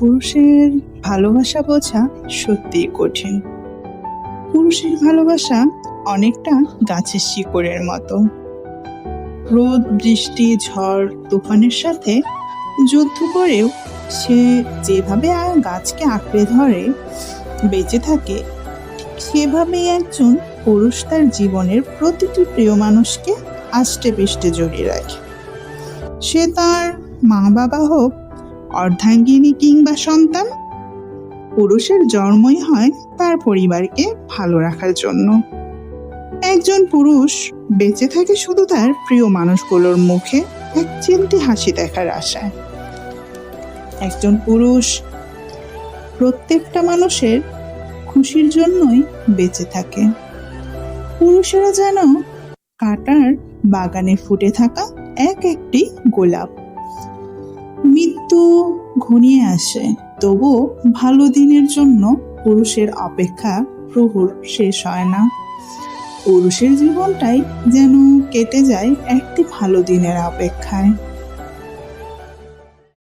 পুরুষের ভালোবাসা বোঝা সত্যিই কঠিন। পুরুষের ভালোবাসা অনেকটা গাছের শিকড়ের মতো। রোদ, বৃষ্টি, ঝড়, তুফানের সাথে যুদ্ধ করেও সে যেভাবে গাছকে আঁকড়ে ধরে, বেঁচে থাকে, ঠিক সেভাবেই একজন পুরুষ তার জীবনের প্রতিটি প্রিয় মানুষকে আষ্টে পৃষ্ঠে জড়িয়ে রাখে। সে তার মা বাবা হোক অর্ধাঙ্গিনী কিংবা সন্তান? পুরুষের জন্মই হয় তার পরিবারকে ভালো রাখার জন্য। একজন পুরুষ বেঁচে থাকে শুধু তার প্রিয় মানুষগুলোর মুখে এক চিলতি হাসি দেখার আশায়। একজন পুরুষ প্রত্যেকটা মানুষের খুশির জন্যই বেঁচে থাকে। পুরুষেরা যেন কাটার বাগানে ফুটে থাকা এক একটি গোলাপ। মৃত্যু ঘনিয়ে আসে। তবু ভালো দিনের জন্য পুরুষের অপেক্ষা প্রহর শেষ হয় না। পুরুষের জীবনটাই যেন কেটে যায় একটি ভালো দিনের অপেক্ষায়।